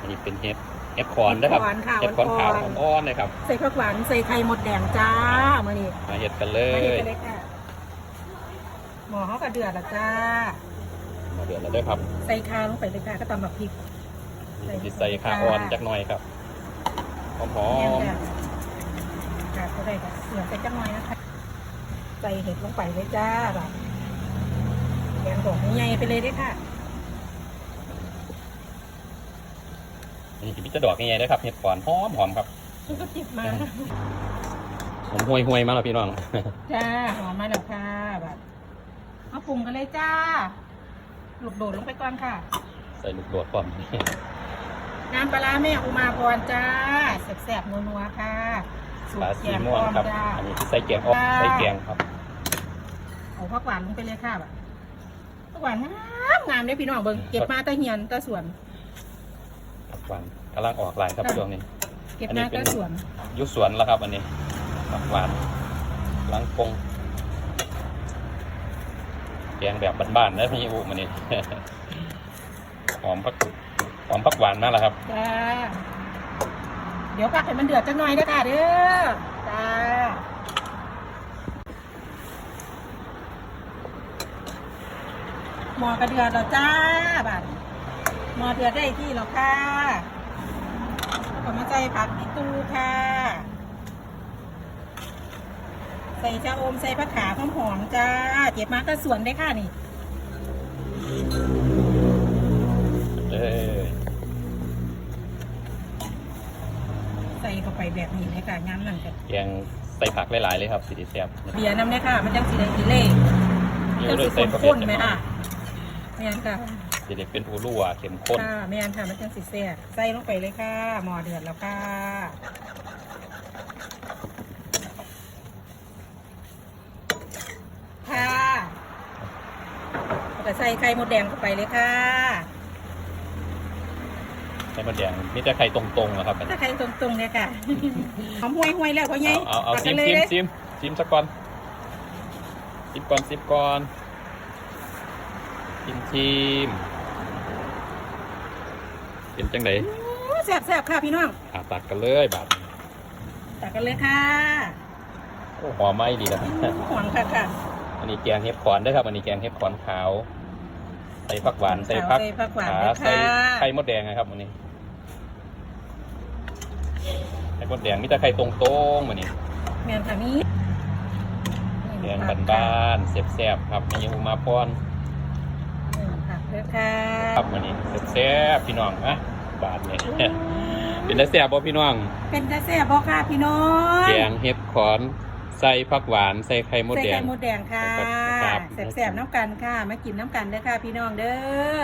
อันนี้เป็นเห็ดเห็ดขอนนะครับเห็ดขอนค่ะเห็ดขอนขาวอ่อนๆอ่อนๆนะครับใส่ผักหวานใส่ไข่มดแดงจ้ามานี่มาเห็ดกันเลมาเห็ดยกันเลยค่ะหมอเขากระเดือดละจ้ามาเดือดแล้วด้วยครับ ใส่ข้าวลงไปเลยค่ะก็ตำแบบพริกใส่นี่ใส่ขาอ่อนจักหน่อยครับหอแม่นมจ้ะค่ะก็ได้ค่ะเสือใส่จังหน่อยนะคะใส่เห็ดลงไปเลยจ้าแบบแกงดอกใหญ่ๆไปเลยเด้วยค่ะ อันนี้จะมีจะดอกยังไงด้วยครับเห็ดขอนหอมหอมครับมันก็จิบมาผมห่วยห่วยๆมาแล้วพี่น้องจ้าหอมมาแล้วค่ะแบบมาปรุงกันเลยจ้าลูกโดดลงไปก่อนค่ะ ใส่ลูกโดดก่อนน้ำปลาร้าแม่อุมาพรจ้าแซ่บๆนัวๆค่ะสูปลาตรแกสีงม่วอ้งอมครับจ้าอันนี้ที่ใส่แกงออกจ้าใส่แกงครับเอาผักหวานลงไปเลยค่ะแบบผักหวานงามงามเลยพี่น้องเบิ่งเก็บมาแตะเฮียนแตะสวนผัก หวานกำลังออกลายครับค่ะช่วงนี้ เก็บอันนี้มาเป็นแตะสวนอยุสวนแล้วครับ อันนี้ผักหวานล้างปงแกงแบบบ้านๆนะพี่อูมันนี่หอมผักหอมผักหวานมากแล้วครับจ้าเดี๋ยวพักให้มันเดือดจังหน่อยนะค่ะเด้อจ้าหมอกระเดือดแล้วจ้าบัดหมอเดือดได้ที่แล้วค่ะแล้วก็มา ใส่ผักอีตูค่ะ ใส่ชะอมใส่ผักขาหอมๆจ้า เก็บมาก็สวนได้ค่ะนี่เออใส่เข้าไปแบบนี้เลยค่ะงั้นหลังจากแกงใส่ผักหลายๆเลยครับสีดีแซ่บเบียร์น้ำเนี่ยค่ะ มันจังสีได้กิเล่นี่จังเลยสีใส่ประเภข้ทนๆไหมค่ะแม่นค่ะ สีดีเป็นอูรั่วเข้มข้นค่ะแม่นค่ะมันจังสีแซ่บใส่ลงไปเลยค่ะ หมอเดือดแล้วค่ะค่ะแล้วก็ใส่ไข่มดแดงเข้าไปเลยค่ะใส่มะแดงมีแต่ไข่ตรงๆนะครับถ้าใครตรงๆเนี่ยค่ะหอมห่วยห่วยๆแล้วพ่อใหญ่เอาเอาตักซิกัมนเลยซิมเลยซิมซิมสักก่อนซิมก่อนซิมก่อนชิมชิม เป็นจังไดอู้แซ่บแซ่บๆค่ะพี่น้องอาตักกันเลยบาดนี้ตักกันเลยค่ะโอ้หอมไหมดีนะหอมค่ะค่ะอันนี้แกงเห็ดขอนเด้วยครับ อันนี้แกงเห็ดขอนขาว ใส่ผักหวานใส่ผักใส่ผักหวานขาด้วยใส่ค่ะไข่มดแดงนะครับวันนี้ไข่มดแดงมีแต่ไข่ตรงๆวันนี้แม่นค่ะนี่แกงบ้านๆแซ่บๆครับมีอุมาพรนี่ ค่ะเลือกค่ะครับวันนี้แซ่บๆพี่น้องนะบาทเนี่ยเป็นแต่แซ่บบ่พี่น้อง เป็นกระแสบอค่ะพี่น้องแกงเห็ดขอนใส่ผักหวานใส่ไข่มดใส่แดไข่งมดแดงค่ะครับแสบๆน้ำกันค่ะมากินน้ำกันเด้อค่ะพี่น้องเด้อ